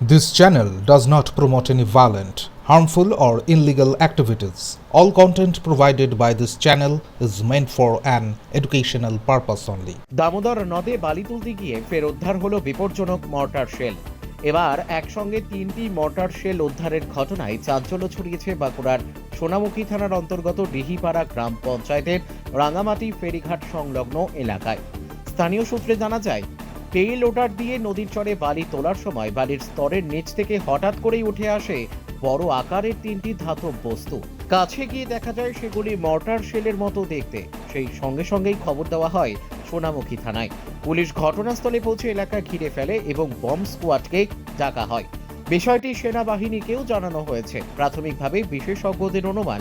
This channel does not promote any violent, harmful, or illegal activities. All content provided by this channel is meant for an educational purpose only. Damodar নদে বালি তুলতে গিয়ে ফের উদ্ধার হলো বিপজ্জনক মর্টার শেল এবার একসঙ্গে তিনটি মর্টার শেল উদ্ধারের ঘটনায় চাঞ্চল্য ছড়িয়েছে বাঁকুড়ার সোনামুখী থানার অন্তর্গত ডিহিপাড়া গ্রাম পঞ্চায়েতের রাঙামাটি ফেরিঘাট সংলগ্ন এলাকায় স্থানীয় সূত্রে জানা যায় তেল লোটার দিয়ে নদীর চরে বালি তোলার সময় বালির স্তরের নিচ থেকে হঠাৎ করেই উঠে আসে বড় আকারের তিনটি ধাতব বস্তু। কাছে গিয়ে দেখা যায় সেগুলি মর্টার শেলের মতো দেখতে। সেই সঙ্গে সঙ্গেই খবর দেওয়া হয় সোনামুখী থানায়। পুলিশ ঘটনাস্থলে পৌঁছে এলাকা ঘিরে ফেলে এবং বম্ব স্কোয়াডকে ডাকা হয়। বিষয়টি সেনাবাহিনীকেও জানানো হয়েছে। প্রাথমিকভাবে বিশেষজ্ঞদের অনুমান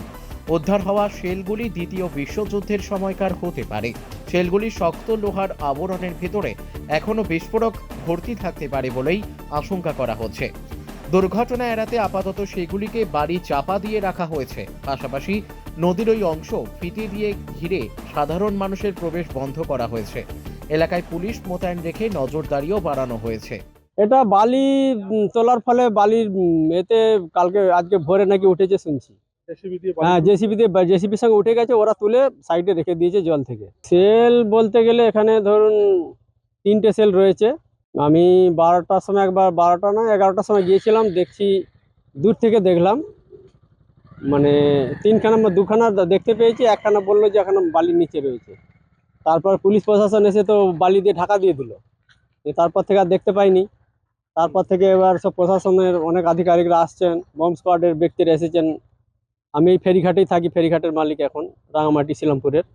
উদ্ধার হওয়া শেলগুলি দ্বিতীয় বিশ্বযুদ্ধের সময়কার হতে পারে। শেলগুলি শক্ত লোহার আবরণের ভেতরে এখনও বিস্ফোরক ভর্তি থাকতে পারে বলেই আশঙ্কা করা হচ্ছে। দুর্ঘটনা এড়াতে আপাতত সেগুলিকে বাড়ি চাপা দিয়ে রাখা হয়েছে। পাশাপাশি নদীর ওই অংশ ফিতে দিয়ে ঘিরে সাধারণ মানুষের প্রবেশ বন্ধ করা হয়েছে। এলাকায় পুলিশ মোতায়েন রেখে নজরদারিও বাড়ানো হয়েছে। এটা বালি তোলার ফলে বালির এতে কালকে, আজকে ভোরে নাকি উঠেছে শুনছি। হ্যাঁ জেসিবি দিয়ে জেসিবির সঙ্গে উঠে গেছে ওরা তুলে সাইডে রেখে দিয়েছে জল থেকে। সেল বলতে গেলে এখানে ধরুন তিনটে সেল রয়েছে। আমি বারোটার সময় একবার বারোটা না এগারোটার সময় গিয়েছিলাম দেখছি দূর থেকে দেখলাম। মানে তিনখানা বা দুখানা দেখতে পেয়েছি একখানা বলল যে এখানে বালির নিচে রয়েছে। তারপর পুলিশ প্রশাসন এসে তো বালি দিয়ে ঢাকা দিয়ে দিল। তারপর থেকে আর দেখতে পাইনি। তারপর থেকে এবার সব প্রশাসনের অনেক আধিকারিকরা আসছেন বম স্কোয়াডের ব্যক্তিরা এসেছেন। আমি এই ফেরিঘাটেই থাকি, ফেরিঘাটের মালিক এখন, রাঙামাটি, শিলামপুরের।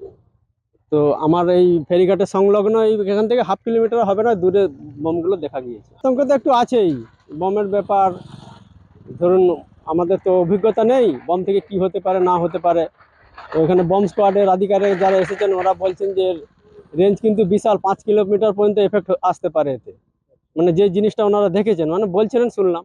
তো আমার এই ফেরিঘাটের সংলগ্ন এই এখান থেকে হাফ কিলোমিটার হবে না, দূরে বোমগুলো দেখা গিয়েছে। আতঙ্ক তো একটু আছেই, বোমের ব্যাপার। ধরুন, আমাদের তো অভিজ্ঞতা নেই, বম থেকে কি হতে পারে, না হতে পারে। তো এখানে বম স্কোয়াডের আধিকারিক যারা এসেছেন, ওরা বলছেন যে, রেঞ্জ কিন্তু বিশাল, পাঁচ কিলোমিটার পর্যন্ত এফেক্ট আসতে পারে এতে। মানে যে জিনিসটা ওনারা দেখেছেন মানে বলছিলেন, শুনলাম।